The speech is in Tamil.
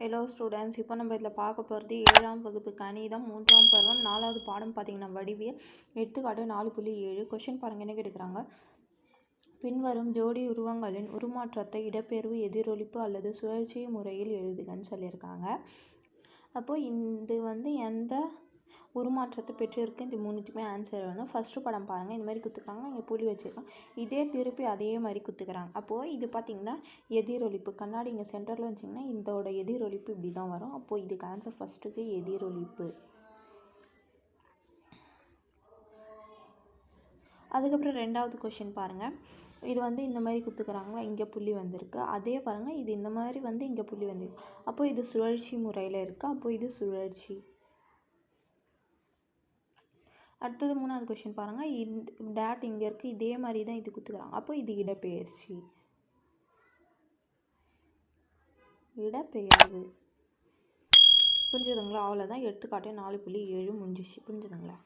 ஹலோ ஸ்டூடெண்ட்ஸ் இப்போ நம்ம இதில் பார்க்க போகிறது ஏழாம் வகுப்பு கணிதம் மூன்றாம் பருவம் நாலாவது பாடம் பார்த்தீங்கன்னா வடிவியல் எடுத்துக்காட்டு நாலு புள்ளி ஏழு. கொஷின் பாருங்கள் என்ன கேட்குறாங்க? பின்வரும் ஜோடி உருவங்களின் உருமாற்றத்தை இடப்பெயர்வு எதிரொலிப்பு அல்லது சுழற்சி முறையில் எழுதுகன்னு சொல்லியிருக்காங்க. அப்போது இது வந்து எந்த உருமாற்றத்தை பெற்றிருக்கு. இந்த மூணுத்துக்குமே ஆன்சர் வந்து ஃபஸ்ட்டு படம் பாருங்கள் இந்த மாதிரி குத்துக்கிறாங்க. இங்கே புள்ளி வச்சுருக்கோம் இதே திருப்பி அதே மாதிரி குத்துக்கிறாங்க. அப்போது இது பார்த்திங்கன்னா எதிரொலிப்பு கண்ணாடி இங்கே சென்டரில் வச்சிங்கன்னா இதோட எதிரொலிப்பு இப்படி தான் வரும். அப்போது இதுக்கு ஆன்சர் ஃபஸ்ட்டுக்கு எதிரொலிப்பு அதுக்கப்புறம் ரெண்டாவது கொஷின் பாருங்கள் இது வந்து இந்த மாதிரி குத்துக்கிறாங்களா? இங்கே புள்ளி வந்திருக்கு. அதே பாருங்கள் இது இந்த மாதிரி வந்து இங்கே புள்ளி வந்திருக்கு. அப்போது இது சுழற்சி முறையில் இருக்குது அப்போது இது சுழற்சி. அடுத்தது மூணாவது கொஷின் பாருங்கள் இந்த டேட் இங்கே இருக்குது இதே மாதிரி தான் இது குத்துக்கிறாங்க அப்போ இது இடப்பெயர்ச்சி. இடப்பெயர்வு. புரிஞ்சுதுங்களா? அவ்வளோதான் எடுத்துக்காட்டு நாலு புள்ளி ஏழு முடிஞ்சிச்சு. புரிஞ்சுதுங்களா?